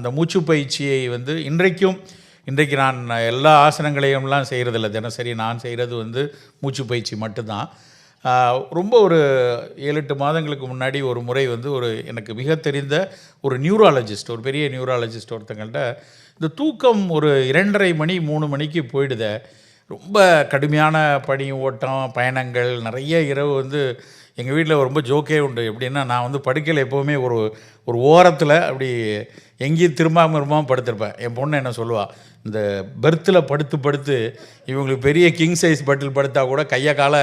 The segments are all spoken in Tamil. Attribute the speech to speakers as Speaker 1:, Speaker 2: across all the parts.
Speaker 1: அந்த மூச்சு பயிற்சியை வந்து இன்றைக்கும் இன்றைக்கு நான் எல்லா ஆசனங்களையும்லாம் செய்கிறதில்ல. தினசரி நான் செய்கிறது வந்து மூச்சு பயிற்சி மட்டும்தான். ரொம்ப ஒரு ஏழு எட்டு மாதங்களுக்கு முன்னாடி ஒரு முறை வந்து ஒரு எனக்கு மிக தெரிந்த ஒரு நியூராலஜிஸ்ட் ஒரு பெரிய நியூராலஜிஸ்ட் ஒருத்தங்கள்ட்ட இந்த தூக்கம் ஒரு இரண்டரை மணி மூணு மணிக்கு போயிடுத. ரொம்ப கடுமையான பணி ஓட்டம் பயணங்கள் நிறைய இரவு வந்து எங்கள் வீட்டில் ரொம்ப ஜோக்கே உண்டு. எப்படின்னா நான் வந்து படுக்கையில் எப்போவுமே ஒரு ஒரு ஓரத்தில் அப்படி எங்கேயும் திரும்பாமல் திரும்பாமல் படுத்திருப்பேன். என் பொண்ணு என்ன சொல்லுவாள் இந்த பெர்த்தில் படுத்து படுத்து இவங்களுக்கு பெரிய கிங் சைஸ் பட்டில் படுத்தா கூட கையை காலை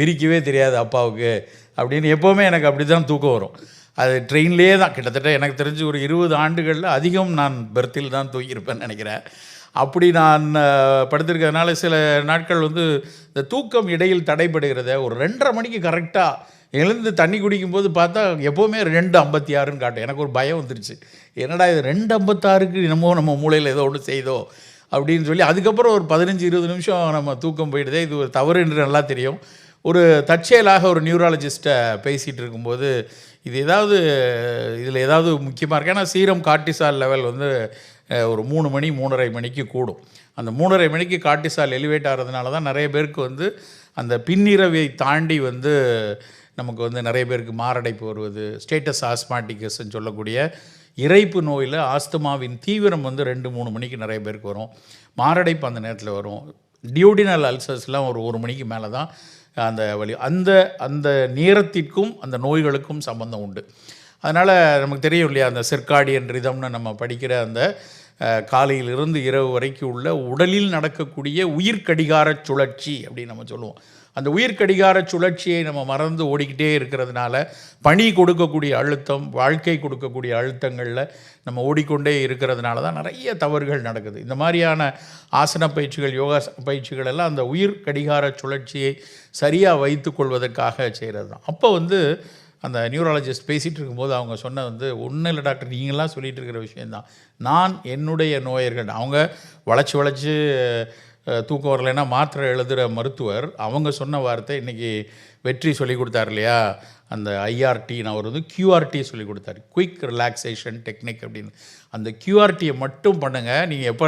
Speaker 1: விரிக்கவே தெரியாது அப்பாவுக்கு அப்படின்னு எப்போவுமே எனக்கு அப்படி தான் தூக்கம் வரும். அது ட்ரெயின்லேயே தான். கிட்டத்தட்ட எனக்கு தெரிஞ்சு ஒரு இருபது ஆண்டுகளில் அதிகம் நான் பெர்த்தில் தான் தூங்கியிருப்பேன்னு நினைக்கிறேன். அப்படி நான் படுத்திருக்கிறதுனால சில நாட்கள் வந்து இந்த தூக்கம் இடையில் தடைபடுகிறத ஒரு ரெண்டரை மணிக்கு கரெக்டாக எழுந்து தண்ணி குடிக்கும்போது பார்த்தா எப்போவுமே ரெண்டு ஐம்பத்தி ஆறுன்னு காட்டும். எனக்கு ஒரு பயம் வந்துருச்சு. என்னடா இது ரெண்டு ஐம்பத்தாறுக்கு என்னமோ நம்ம மூளையில் ஏதோ ஒன்று செய்தோ அப்படின்னு சொல்லி அதுக்கப்புறம் ஒரு பதினஞ்சு இருபது நிமிஷம் நம்ம தூக்கம் போயிடுதே. இது ஒரு தவறு என்று நல்லா தெரியும். ஒரு தற்செயலாக ஒரு நியூராலஜிஸ்ட்டை பேசிகிட்டு இருக்கும்போது இது ஏதாவது இதில் ஏதாவது முக்கியமாக இருக்கு? ஏன்னா சீரம் கார்டிசால் லெவல் வந்து ஒரு மூணு மணி மூணரை மணிக்கு கூடும். அந்த மூணரை மணிக்கு காட்டிசால் எலிவேட் ஆகிறதுனால தான் நிறைய பேருக்கு வந்து அந்த பின்னிரவை தாண்டி வந்து நமக்கு வந்து நிறைய பேருக்கு மாரடைப்பு வருவது ஸ்டேட்டஸ் ஆஸ்மாட்டிக்கஸ்ன்னு சொல்லக்கூடிய இறைப்பு நோயில் ஆஸ்துமாவின் தீவிரம் வந்து ரெண்டு மூணு மணிக்கு நிறைய பேருக்கு வரும். மாரடைப்பு அந்த நேரத்தில் வரும். டியூடினல் அல்சர்ஸ்லாம் ஒரு ஒரு மணிக்கு மேலே தான் அந்த வழி அந்த அந்த நேரத்திற்கும் அந்த நோய்களுக்கும் சம்பந்தம் உண்டு. அதனால் நமக்கு தெரியும் இல்லையா அந்த சிற்காடியன் ரிதம்னு நம்ம படிக்கிற அந்த காலையிலிருந்து இரவு வரைக்கும் உள்ள உடலில் நடக்கக்கூடிய உயிர்க்கடிகார சுழற்சி அப்படின்னு நம்ம சொல்லுவோம். அந்த உயிர்க்கடிகார சுழற்சியை நம்ம மறந்து ஓடிக்கிட்டே இருக்கிறதுனால பணி கொடுக்கக்கூடிய அழுத்தம் வாழ்க்கை கொடுக்கக்கூடிய அழுத்தங்களில் நம்ம ஓடிக்கொண்டே இருக்கிறதுனால தான் நிறைய தவறுகள் நடக்குது. இந்த மாதிரியான ஆசன பயிற்சிகள் யோகா பயிற்சிகள் எல்லாம் அந்த உயிர் கடிகார சுழற்சியை சரியாக வைத்துக்கொள்வதற்காக செய்கிறது தான். அப்போ வந்து அந்த நியூரலஜிஸ்ட் பேசிகிட்டு இருக்கும்போது அவங்க சொன்ன வந்து ஒன்றும் இல்லை டாக்டர் நீங்களாம் சொல்லிகிட்ருக்கிற இருக்கிற விஷயந்தான் நான் என்னுடைய நோயர்கள். அவங்க வளைச்சி வளைச்சி தூக்கம் வரலைன்னா மாத்திரை எழுதுகிற மருத்துவர் அவங்க சொன்ன வார்த்தை இன்றைக்கி வெற்றி சொல்லி கொடுத்தார் இல்லையா? அந்த ஐஆர்டி அவர் வந்து கியூஆர்டி சொல்லி கொடுத்தாரு. குயிக் ரிலாக்ஸேஷன் டெக்னிக் அப்படின்னு. அந்த கியூஆர்டியை மட்டும் பண்ணுங்கள் நீங்கள் எப்போ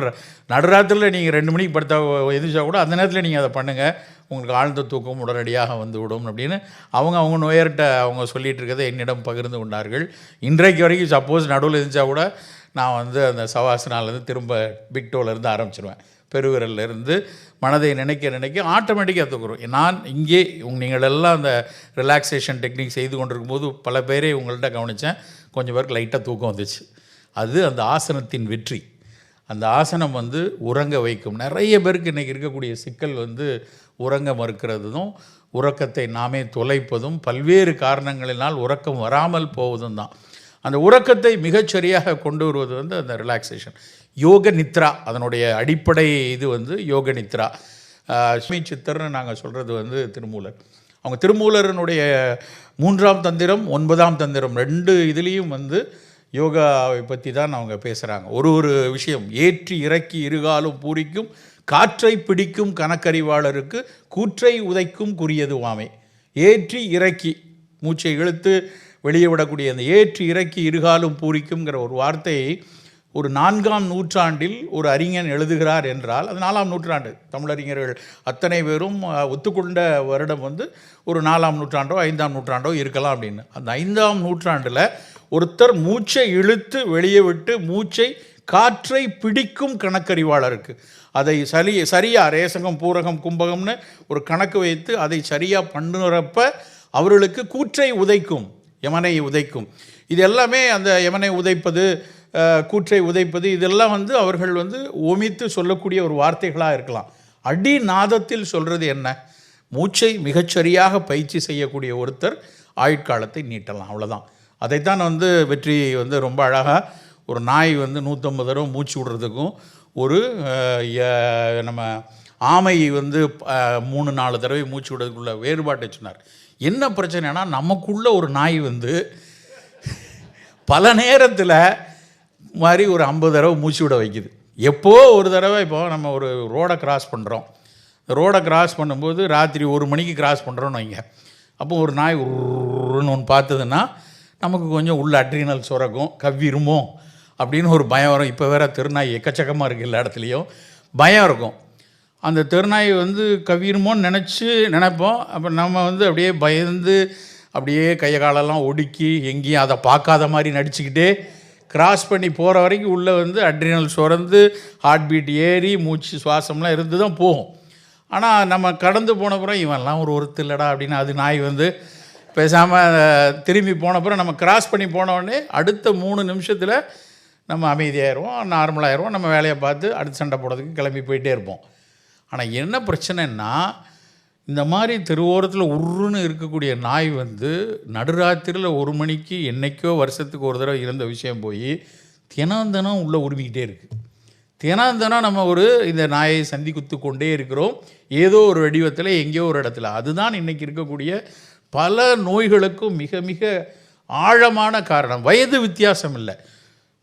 Speaker 1: நடுராத்திரில் நீங்கள் ரெண்டு மணிக்கு படுத்தா எதிர்ச்சா கூட அந்த நேரத்தில் நீங்கள் அதை பண்ணுங்கள் உங்களுக்கு ஆழ்ந்த தூக்கம் உடனடியாக வந்து விடும் அப்படின்னு அவங்க அவங்க நோயர்கிட்ட அவங்க சொல்லிகிட்டு இருக்கிறத என்னிடம் பகிர்ந்து கொண்டார்கள். இன்றைக்கு வரைக்கும் சப்போஸ் நடுவில் இருந்துச்சா கூட நான் வந்து அந்த சவாசனாலேருந்து திரும்ப பிக்டோலேருந்து ஆரம்பிச்சிருவேன். பெருவிரல்லேருந்து மனதை நினைக்க நினைக்க ஆட்டோமேட்டிக்காக தூக்குறோம் நான் இங்கே உங் நீங்களெல்லாம் அந்த ரிலாக்ஸேஷன் டெக்னிக் செய்து கொண்டிருக்கும் போது பல பேரே உங்கள்கிட்ட கவனித்தேன் கொஞ்சம் பேருக்கு லைட்டாக தூக்கம் வந்துச்சு. அது அந்த ஆசனத்தின் வெற்றி. அந்த ஆசனம் வந்து உறங்க வைக்கும். நிறைய பேருக்கு இன்றைக்கி இருக்கக்கூடிய சிக்கல் வந்து உறங்க மறுக்கிறதும் உறக்கத்தை நாமே தொலைப்பதும் பல்வேறு காரணங்களினால் உறக்கம் வராமல் போவதும் தான். அந்த உறக்கத்தை மிகச்சரியாக கொண்டு வருவது வந்து அந்த ரிலாக்ஸேஷன் யோக நித்ரா அதனுடைய அடிப்படை இது வந்து யோக நித்ரா. ஆஹ் ஸ்மி சித்தர்னு நாங்கள் சொல்கிறது வந்து திருமூலர். அவங்க திருமூலரனுடைய மூன்றாம் தந்திரம் ஒன்பதாம் தந்திரம் ரெண்டு இதுலேயும் வந்து யோகாவை பற்றி தான் அவங்க பேசுகிறாங்க ஒரு ஒரு விஷயம் ஏற்றி இறக்கி இருகாலும் பூரிக்கும் காற்றை பிடிக்கும் கணக்கறிவாளருக்கு கூற்றை உதைக்கும் குறியதுவாமே ஏற்றி இறக்கி மூச்சை இழுத்து வெளியே விடக்கூடிய அந்த ஏற்றி இறக்கி இருகாலும் பூரிக்குங்கிற ஒரு வார்த்தையை ஒரு நான்காம் நூற்றாண்டில் ஒரு அறிஞன் எழுதுகிறார் என்றால் அது நாலாம் நூற்றாண்டு. தமிழறிஞர்கள் அத்தனை பேரும் ஒத்துக்கொண்ட வருடம் வந்து ஒரு நாலாம் நூற்றாண்டோ ஐந்தாம் நூற்றாண்டோ இருக்கலாம் அப்படின்னு. அந்த ஐந்தாம் நூற்றாண்டில் ஒருத்தர் மூச்சை இழுத்து வெளியே விட்டு மூச்சை காற்றை பிடிக்கும் கணக்கறிவாளருக்கு. அதை சரி சரியாக ரேசகம் பூரகம் கும்பகம்னு ஒரு கணக்கு வைத்து அதை சரியாக பண்ணுறப்ப அவர்களுக்கு கூற்றை உதைக்கும் யமனை உதைக்கும். இது எல்லாமே அந்த யமனை உதைப்பது கூற்றை உதைப்பது இதெல்லாம் வந்து அவர்கள் வந்து ஒமித்து சொல்லக்கூடிய ஒரு வார்த்தைகளாக இருக்கலாம். அடி நாதத்தில் சொல்கிறது என்ன? மூச்சை மிகச்சரியாக பயிற்சி செய்யக்கூடிய ஒருத்தர் ஆயுட்காலத்தை நீட்டலாம் அவ்வளோதான் அதைத்தான் வந்து வெற்றி வந்து ரொம்ப அழகாக ஒரு நாய் வந்து நூற்றம்பது தடவை மூச்சு விடுறதுக்கும் ஒரு நம்ம ஆமை வந்து மூணு நாலு தடவை மூச்சு விடுறதுக்குள்ள வேறுபாட்டை சொன்னார். என்ன பிரச்சனைனா நமக்குள்ள ஒரு நாய் வந்து பல நேரத்தில் மாதிரி ஒரு ஐம்பது தடவை மூச்சு விட வைக்குது. எப்போ ஒரு தடவை இப்போ நம்ம ஒரு ரோடை கிராஸ் பண்ணுறோம் ரோடை கிராஸ் பண்ணும்போது ராத்திரி ஒரு மணிக்கு கிராஸ் பண்ணுறோன்னு வைங்க. அப்போ ஒரு நாய் உருன்னு ஒன்று பார்த்ததுன்னா நமக்கு கொஞ்சம் உள்ள அட்ரினல் சுரக்கும் கவ்விருமோ அப்படின்னு ஒரு பயம் வரும். இப்போ வேற திருநாய் எக்கச்சக்கமாக இருக்குது எல்லா இடத்துலையும். பயம் இருக்கும். அந்த தெருநாய் வந்து கவ்விருமோன்னு நினச்சி நினைப்போம். அப்போ நம்ம வந்து அப்படியே பயந்து அப்படியே கையை காலெல்லாம் ஒடுக்கி எங்கேயும் அதை பார்க்காத மாதிரி நடிச்சுக்கிட்டே கிராஸ் பண்ணி போகிற வரைக்கும் உள்ளே வந்து அட்ரினல் சுரந்து ஹார்ட் பீட் ஏறி மூச்சு சுவாசம்லாம் இருந்து தான் போகும். ஆனால் நம்ம கடந்து போனப்புறம் இவன்லாம் ஒரு ஒருத்தர் இல்லடா அப்படின்னு அது நாய் வந்து பேசாமல் திரும்பி போனப்புறம் நம்ம கிராஸ் பண்ணி போன அடுத்த மூணு நிமிஷத்தில் நம்ம அமைதியாயிருவோம் நார்மலாகிடுவோம் நம்ம வேலையை பார்த்து அடுத்த சண்டை போடுறதுக்கு கிளம்பி போயிட்டே இருப்போம். ஆனால் என்ன பிரச்சனைன்னா இந்த மாதிரி தெருவோரத்தில் உருன்னு இருக்கக்கூடிய நாய் வந்து நடுராத்திரியில் ஒரு மணிக்கு என்னைக்கோ வருஷத்துக்கு ஒரு தடவை இருந்த விஷயம் போய் தினம் தினம் உள்ளே உருமிக்கிட்டே இருக்குது தினம் தினம் நம்ம ஒரு இந்த நாயை சந்தி குத்து கொண்டே இருக்கிறோம். ஏதோ ஒரு வடிவத்தில் எங்கேயோ ஒரு இடத்துல. அதுதான் இன்றைக்கி இருக்கக்கூடிய பல நோய்களுக்கும் மிக மிக ஆழமான காரணம். வயது வித்தியாசம் இல்லை.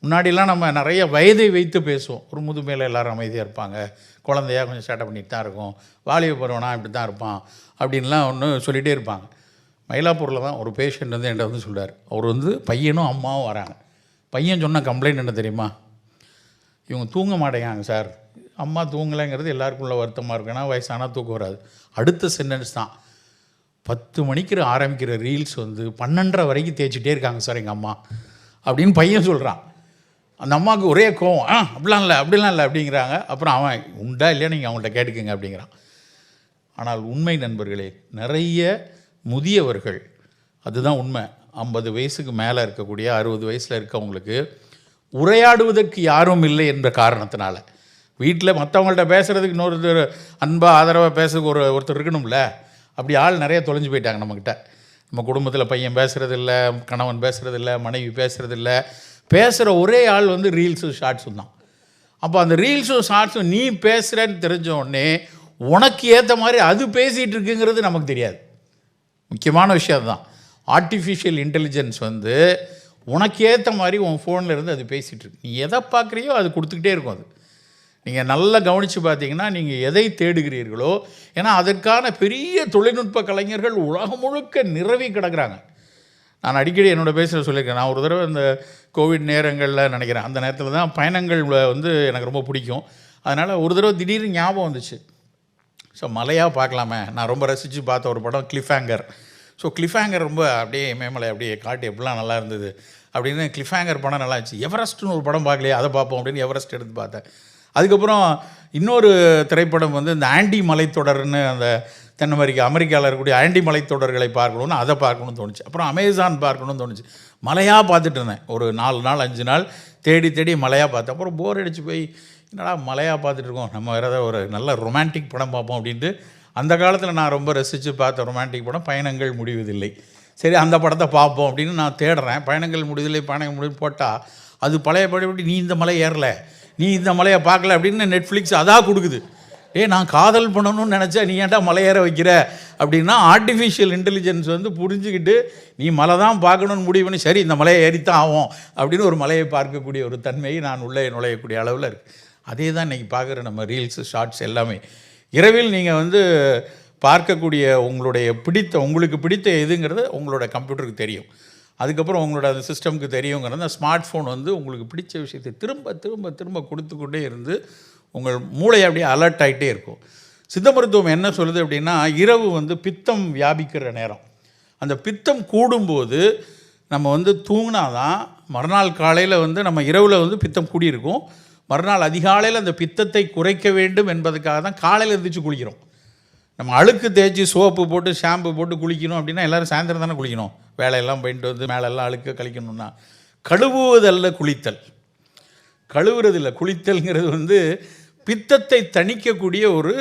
Speaker 1: முன்னாடிலாம் நம்ம நிறைய வயதை வைத்து பேசுவோம். ஒரு முதுமையில் எல்லோரும் அமைதியாக இருப்பாங்க. குழந்தையா கொஞ்சம் சேட்டை பண்ணிட்டு தான் இருக்கும். வாலிப பருவனா இப்படி தான் இருப்பான். அப்படின்லாம் ஒன்று சொல்லிகிட்டே இருப்பாங்க. மயிலாப்பூரில் தான் ஒரு பேஷண்ட் வந்து என்கிட்ட வந்து சொல்கிறார் அவர் வந்து பையனும் அம்மாவும் வராங்க. பையன் சொன்ன கம்ப்ளைண்ட் என்ன தெரியுமா? இவங்க தூங்க மாட்டேங்காங்க சார் அம்மா தூங்கலைங்கிறது எல்லாருக்குள்ள வருத்தமாக இருக்கு. ஏன்னா வயசானா தூக்கம் வராது. அடுத்த சென்டென்ஸ் தான். பத்து மணிக்கு ஆரம்பிக்கிற ரீல்ஸ் வந்து பன்னெண்டரை வரைக்கும் தேய்ச்சிட்டே இருக்காங்க சார் எங்கள் அம்மா. அப்படின்னு பையன் சொல்கிறான் அந்த அம்மாவுக்கு ஒரே கோவம் ஆ அப்படிலாம் இல்லை அப்படிலாம் இல்லை அப்படிங்கிறாங்க. அப்புறம் அவன் உண்டா இல்லையா நீங்கள் அவங்கள்ட்ட கேட்டுக்கங்க அப்படிங்கிறான். ஆனால் உண்மை நண்பர்களே நிறைய முதியவர்கள் அதுதான் உண்மை ஐம்பது வயசுக்கு மேலே இருக்கக்கூடிய அறுபது வயசில் இருக்கவங்களுக்கு உரையாடுவதற்கு யாரும் இல்லை என்ற காரணத்தினால. வீட்டில் மற்றவங்கள்ட்ட பேசுகிறதுக்கு இன்னொருத்தர் அன்பாக ஆதரவாக பேசுறதுக்கு ஒரு ஒருத்தர் இருக்கணும்ல அப்படி ஆள் நிறைய தொலைஞ்சு போயிட்டாங்க நம்மக்கிட்ட நம்ம குடும்பத்தில் பையன் பேசுகிறதில்ல கணவன் பேசுகிறதில்ல மனைவி பேசுகிறதில்ல பேசுகிற ஒரே ஆள் வந்து ரீல்ஸும் ஷார்ட்ஸும் தான். அப்போ அந்த ரீல்ஸும் ஷார்ட்ஸும் நீ பேசுகிறேன்னு தெரிஞ்ச உடனே உனக்கு ஏற்ற மாதிரி அது பேசிகிட்டு இருக்குங்கிறது நமக்கு தெரியாது. முக்கியமான விஷயம் அதுதான். ஆர்டிஃபிஷியல் இன்டெலிஜென்ஸ் வந்து உனக்கு ஏற்ற மாதிரி உன் ஃபோனில் இருந்து அது பேசிகிட்டு இருக்கு. நீ எதை பார்க்குறியோ அது கொடுத்துக்கிட்டே இருக்கும் அது. நீங்கள் நல்லா கவனித்து பார்த்தீங்கன்னா நீங்கள் எதை தேடுகிறீர்களோ ஏன்னா அதற்கான பெரிய தொழில்நுட்ப கலைஞர்கள் உலகம் முழுக்க நிறவி கிடக்கிறாங்க. நான் அடிக்கடி என்னோட பேசுகிற சொல்லியிருக்கேன். நான் ஒரு தடவை இந்த கோவிட் நேரங்களில் நினைக்கிறேன். அந்த நேரத்தில் தான் பயணங்கள் வந்து எனக்கு ரொம்ப பிடிக்கும். அதனால் ஒரு தடவை திடீர்னு ஞாபகம் வந்துச்சு. ஸோ மலையாக பார்க்கலாமே. நான் ரொம்ப ரசித்து பார்த்த ஒரு படம் கிளிஃபேங்கர் ஸோ கிளிஃபேங்கர் ரொம்ப அப்படியே மேமலை அப்படியே காட்டு எப்படிலாம் நல்லா இருந்தது அப்படின்னு கிளிஃபேங்கர் படம் நல்லா இருந்துச்சு. எவரெஸ்ட்னு ஒரு படம் பார்க்கலையே அதை பார்ப்போம் அப்படின்னு எவரெஸ்ட் எடுத்து பார்த்தேன். அதுக்கப்புறம் இன்னொரு திரைப்படம் வந்து இந்த ஆண்டி மலைத்தொடர்னு அந்த தென் அமெரிக்கா அமெரிக்காவில் இருக்கக்கூடிய ஆண்டி மலைத்தொடர்களை பார்க்கணும்னு அதை பார்க்கணும்னு தோணுச்சு. அப்புறம் அமேசான் பார்க்கணும்னு தோணுச்சு. மலையாக பார்த்துட்டு இருந்தேன். ஒரு நாலு நாள் அஞ்சு நாள் தேடி தேடி மலையாக பார்த்தேன். அப்புறம் போர் அடித்து போய் என்னடா மலையாக பார்த்துட்டு இருக்கோம். நம்ம வேறு ஏதாவது ஒரு நல்ல ரொமான்டிக் படம் பார்ப்போம் அப்படின்ட்டு அந்த காலத்தில் நான் ரொம்ப ரசித்து பார்த்த ரொமான்டிக் படம் பயணங்கள் முடிவதில்லை. சரி அந்த படத்தை பார்ப்போம் அப்படின்னு நான் தேடுறேன். பயணங்கள் முடிவதில்லை பயணங்கள் முடிவு போட்டால் அது பழைய படிப்படி நீ இந்த மலை ஏறல? நீ இந்த மலையை பார்க்கல அப்படின்னு நெட்ஃப்ளிக்ஸ் அதான் கொடுக்குது. ஏ நான் காதல் பண்ணணும்னு நினச்சா நீ ஏன்டா மலை ஏற வைக்கிற? அப்படின்னா ஆர்டிஃபிஷியல் இன்டெலிஜென்ஸ் வந்து புரிஞ்சுக்கிட்டு நீ மலை தான் பார்க்கணும்னு முடிவு பண்ணி சரி இந்த மலையை ஏறித்தான் ஆகும் அப்படின்னு ஒரு மலையை பார்க்கக்கூடிய ஒரு தன்மையை நான் உள்ளே நுழையக்கூடிய அளவில் இருக்குது அதே தான் இன்றைக்கி பார்க்குற நம்ம ரீல்ஸு ஷார்ட்ஸ் எல்லாமே. இரவில் நீங்கள் வந்து பார்க்கக்கூடிய உங்களுடைய பிடித்த உங்களுக்கு பிடித்த எதுங்கிறது உங்களோட கம்ப்யூட்டருக்கு தெரியும். அதுக்கப்புறம் உங்களோட அந்த சிஸ்டம்க்கு தெரியுங்கிறது அந்த ஸ்மார்ட் ஃபோன் வந்து உங்களுக்கு பிடிச்ச விஷயத்தை திரும்ப திரும்ப திரும்ப கொடுத்துக்கொண்டே இருந்து உங்கள் மூளை அப்படியே அலர்ட் ஆகிட்டே இருக்கும். சித்த மருத்துவம் என்ன சொல்லுது அப்படின்னா இரவு வந்து பித்தம் வியாபிக்கிற நேரம். அந்த பித்தம் கூடும்போது நம்ம வந்து தூங்கினாதான் மறுநாள் காலையில் வந்து நம்ம இரவில் வந்து பித்தம் கூடியிருக்கும். மறுநாள் அதிகாலையில் அந்த பித்தத்தை குறைக்க வேண்டும் என்பதுக்காக தான் காலையில் எழுந்திரிச்சு குளிக்கிறோம். நம்ம அழுக்கு தேய்ச்சி சோப்பு போட்டு ஷாம்பு போட்டு குளிக்கணும் அப்படின்னா எல்லோரும் சாயந்தரம் தானே குளிக்கணும். வேலையெல்லாம் போயிட்டு வந்து மேலெல்லாம் அழுக்க கழிக்கணும்னா கழுவுவதல்ல குளித்தல். கழுவுறது இல்லை குளித்தல்ங்கிறது வந்து பித்தத்தை தணிக்கக்கூடிய ஒரு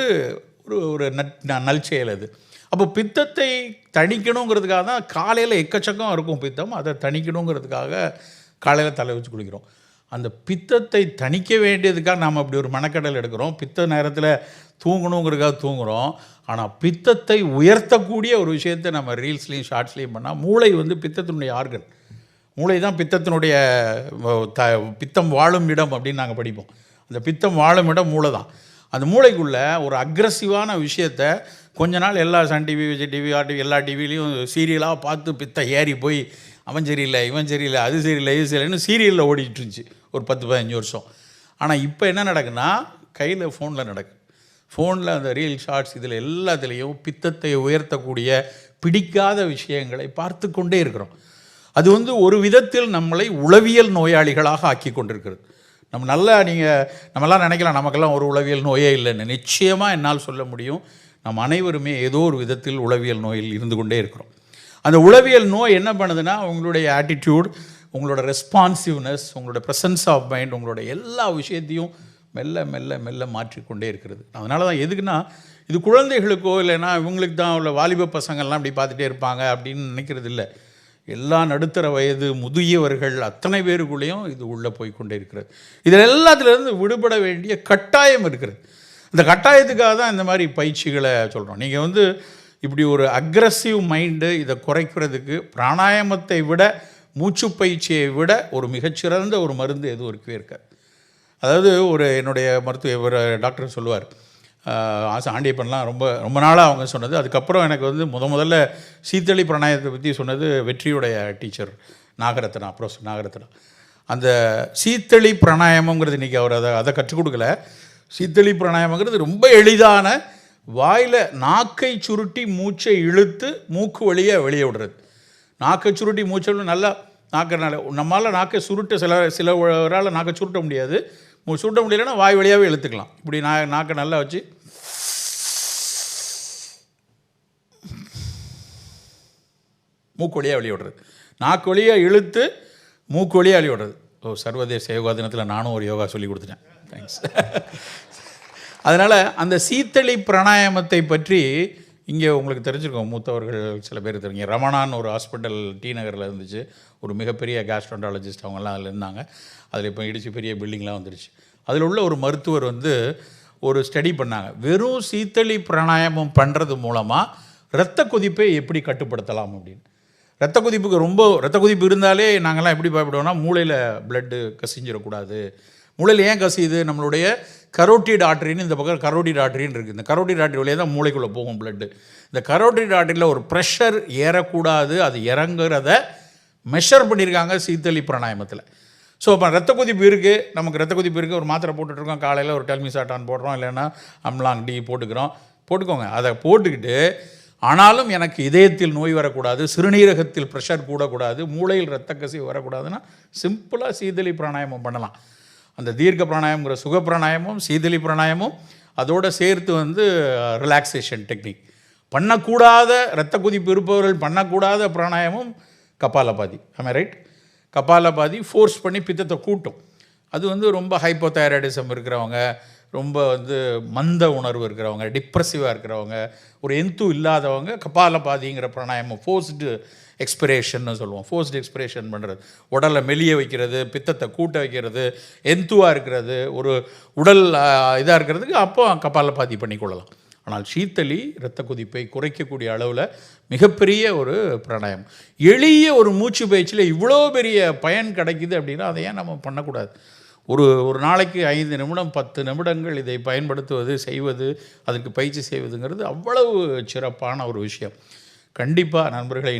Speaker 1: ஒரு ஒரு நட் நல் செயல் அது. அப்போ பித்தத்தை தணிக்கணுங்கிறதுக்காக தான் காலையில் எக்கச்சக்கம் இருக்கும் பித்தம். அதை தணிக்கணுங்கிறதுக்காக காலையில் தலை வச்சு குளிக்கிறோம். அந்த பித்தத்தை தணிக்க வேண்டியதுக்காக நாம் அப்படி ஒரு மனக்கடல் எடுக்கிறோம். பித்த நேரத்தில் தூங்கணுங்கிறதுக்காக தூங்குகிறோம் ஆனால் பித்தத்தை உயர்த்தக்கூடிய ஒரு விஷயத்தை நம்ம ரீல்ஸ்லேயும் ஷார்ட்ஸ்லேயும் பண்ணால் மூளை வந்து பித்தத்தினுடைய ஆர்கன். மூளை தான் பித்தத்தினுடைய த பித்தம் வாழும் இடம் அப்படின்னு நாங்கள் படிப்போம். அந்த பித்தம் வாழும் இடம் மூளை தான். அந்த மூளைக்குள்ளே ஒரு அக்ரஸிவான விஷயத்தை கொஞ்ச நாள் எல்லா Sun TV Vijay TV R TV எல்லா டிவிலையும் சீரியலாக பார்த்து பித்தம் ஏறி போய் அவன் சரியில்லை இவன் சரியில்லை அது சரியில்லை இது சரியில்லைன்னு சீரியலில் ஓடிட்டு இருந்துச்சு. ஒரு பத்து பதினஞ்சு வருஷம். ஆனால் இப்போ என்ன நடக்குன்னா கையில் ஃபோனில் நடக்கு. ஃபோனில் அந்த ரீல் ஷார்ட்ஸ் இதில் எல்லாத்துலேயும் பித்தத்தை உயர்த்தக்கூடிய பிடிக்காத விஷயங்களை பார்த்து கொண்டே இருக்கிறோம். அது வந்து ஒரு விதத்தில் நம்மளை உளவியல் நோயாளிகளாக ஆக்கி கொண்டிருக்கிறது. நம்ம நல்லா நீங்கள் நம்மலாம் நினைக்கலாம் நமக்கெல்லாம் ஒரு உளவியல் நோயே இல்லைன்னு. நிச்சயமாக என்னால் சொல்ல முடியும் நம்ம அனைவருமே ஏதோ ஒரு விதத்தில் உளவியல் நோயில் இருந்து கொண்டே இருக்கிறோம். அந்த உளவியல் நோய் என்ன பண்ணுதுன்னா உங்களுடைய ஆட்டிடியூட் உங்களோட ரெஸ்பான்சிவ்னஸ் உங்களோட ப்ரெசன்ஸ் ஆஃப் மைண்ட் உங்களோட எல்லா விஷயத்தையும் மெல்ல மெல்ல மெல்ல மாற்றிக்கொண்டே இருக்கிறது. அதனால தான் எதுக்குன்னா இது குழந்தைகளுக்கோ இல்லைன்னா இவங்களுக்கு தான் உள்ள வாலிப பசங்கள்லாம் இப்படி பார்த்துட்டே இருப்பாங்க அப்படின்னு நினைக்கிறது இல்லை. எல்லா நடுத்தர வயது முதியவர்கள் அத்தனை பேருக்குள்ளேயும் இது உள்ளே போய் கொண்டே இருக்கிறது. இதில் எல்லாத்துலேருந்து விடுபட வேண்டிய கட்டாயம் இருக்கிறது. இந்த கட்டாயத்துக்காக தான் இந்த மாதிரி பயிற்சிகளை சொல்கிறோம் நீங்கள் வந்து இப்படி ஒரு அக்ரஸிவ் மைண்டு இதை குறைக்கிறதுக்கு பிராணாயாமத்தை விட மூச்சு பயிற்சியை விட ஒரு மிகச்சிறந்த ஒரு மருந்து எதுவும் இருக்கவே இருக்காது. அதாவது ஒரு என்னுடைய மருத்துவ ஒரு டாக்டர் சொல்லுவார் ஆசை ஆண்டியப்பன்லாம் ரொம்ப ரொம்ப நாளாக அவங்க சொன்னது. அதுக்கப்புறம் எனக்கு வந்து முத முதல்ல சீத்தளி பிராணாயத்தை பற்றி சொன்னது வெற்றியுடைய டீச்சர் நாகரத்னா ப்ரொஃபஸர் நாகரத்னா. அந்த சீத்தளி பிராணாயாமங்கிறது இன்றைக்கி அவர் அதை அதை கற்றுக் கொடுக்கல. சீத்தளி பிராணாயாமங்கிறது ரொம்ப எளிதான வாயில் நாக்கை சுருட்டி மூச்சை இழுத்து மூக்கு வழியாக வெளியே விடுறது. நாக்கை சுருட்டி மூச்சை நல்லா நாக்கை நல்ல நம்மளால் நாக்கை சுருட்ட சில சிலவரால் நாக்கை சுருட்ட முடியாது. மூ சுருட்ட முடியலைன்னா வாய் வழியாகவே இழுத்துக்கலாம். இப்படி நா நாக்கை நல்லா வச்சு. மூக்கு வழியாக வெளியே விடுறது. நாக்கு வழியாக இழுத்து மூக்கு வழியாக வெளியே விடுறது. ஓ சர்வதேச யோகா தினத்தில் நானும் ஒரு யோகா சொல்லி கொடுத்துட்டேன். தேங்க்ஸ் அதனால் அந்த சீத்தளி பிராணாயாமத்தை பற்றி இங்கே உங்களுக்கு தெரிஞ்சிருக்கோம். மூத்தவர்கள் சில பேர் தெரியுங்க ரமணான்னு ஒரு ஹாஸ்பிட்டல் டி நகரில் இருந்துச்சு. ஒரு மிகப்பெரிய கேஸ்ட்ரோண்டாலஜிஸ்ட் அவங்கெல்லாம் அதில் இருந்தாங்க. அதில் இப்போ இடிச்சு பெரிய பில்டிங்லாம் வந்துருச்சு. அதில் உள்ள ஒரு மருத்துவர் வந்து ஒரு ஸ்டடி பண்ணாங்க. வெறும் சீத்தளி பிராணாயாமம் பண்ணுறது மூலமாக இரத்த கொதிப்பை எப்படி கட்டுப்படுத்தலாம் அப்படின்னு. ரத்த கொதிப்புக்கு ரொம்ப ரத்த கொதிப்பு இருந்தாலே நாங்கள்லாம் எப்படி பயப்படுவோம்னா மூளையில் பிளட்டு கசிஞ்சிடக்கூடாது. மூளையில் ஏன் கசியுது நம்மளுடைய கரோட்டிட் ஆர்டரின்னு இந்த பக்கம் கரோட்டிட் ஆர்டரின்னு இருக்குது இந்த கரோட்டிட் ஆர்டரி வழியாக தான் மூளைக்குள்ளே போகும் பிளட்டு இந்த கரோட்டிட் ஆர்டரியில் ஒரு ப்ரெஷர் ஏறக்கூடாது அது இறங்குறத மெஷர் பண்ணியிருக்காங்க சீத்தளி பிராணாயமத்தில். ஸோ அப்போ ரத்த கொதிப்பு இருக்குது நமக்கு ரத்த கொதிப்பு இருக்குது ஒரு மாத்திரை போட்டுட்ருக்கோம். காலையில் ஒரு டெல்மிசாட்டான் போடுறோம். இல்லைன்னா அம்லாங் டீ போட்டுக்கிறோம். போட்டுக்கோங்க. அதை போட்டுக்கிட்டு ஆனாலும் எனக்கு இதயத்தில் நோய் வரக்கூடாது சிறுநீரகத்தில் ப்ரெஷர் கூடக்கூடாது மூளையில் ரத்த கசிவு வரக்கூடாதுன்னா சிம்பிளாக சீதளி பிராணாயாமம் பண்ணலாம். அந்த தீர்க்க பிராணாயம்ங்கிற சுக பிராணாயமும் சீதளி பிராணாயமும் அதோடு சேர்த்து வந்து ரிலாக்ஸேஷன் டெக்னிக் பண்ணக்கூடாத இரத்த குதிப்பு இருப்பவர்கள் பண்ணக்கூடாத பிராணாயமும் கபாலபாதி. ஆமே ரைட் கபாலபாதி ஃபோர்ஸ் பண்ணி பித்தத்தை கூட்டும். அது வந்து ரொம்ப ஹைப்போதைராய்டிசம் இருக்கிறவங்க ரொம்ப வந்து மந்த உணர்வு இருக்கிறவங்க டிப்ரெசிவாக இருக்கிறவங்க ஒரு எந்து இல்லாதவங்க கபாலபாதிங்கிற பிராணாயாமம் ஃபோர்ஸ்டு எக்ஸ்பிரேஷன்னு சொல்லுவோம். ஃபோர்ஸ்டு எக்ஸ்பிரேஷன் பண்ணுறது உடலை மெலிய வைக்கிறது பித்தத்தை கூட்ட வைக்கிறது எந்துவாக இருக்கிறது ஒரு உடல் இதாக இருக்கிறதுக்கு அப்போ கபாலபாதி பண்ணிக்கொள்ளலாம் ஆனால் சீத்தளி இரத்த குதிப்பை குறைக்கக்கூடிய அளவில் மிகப்பெரிய ஒரு பிராணாயம். எளிய ஒரு மூச்சு பயிற்சியில் இவ்வளோ பெரிய பயன் கிடைக்குது அப்படின்னா அதை ஏன் நம்ம பண்ணக்கூடாது? ஒரு ஒரு நாளைக்கு ஐந்து நிமிடம் பத்து நிமிடங்கள் இதை பயன்படுத்துவது செய்வது அதற்கு பயிற்சி செய்வதுங்கிறது அவ்வளவு சிறப்பான ஒரு விஷயம். கண்டிப்பாக நண்பர்களை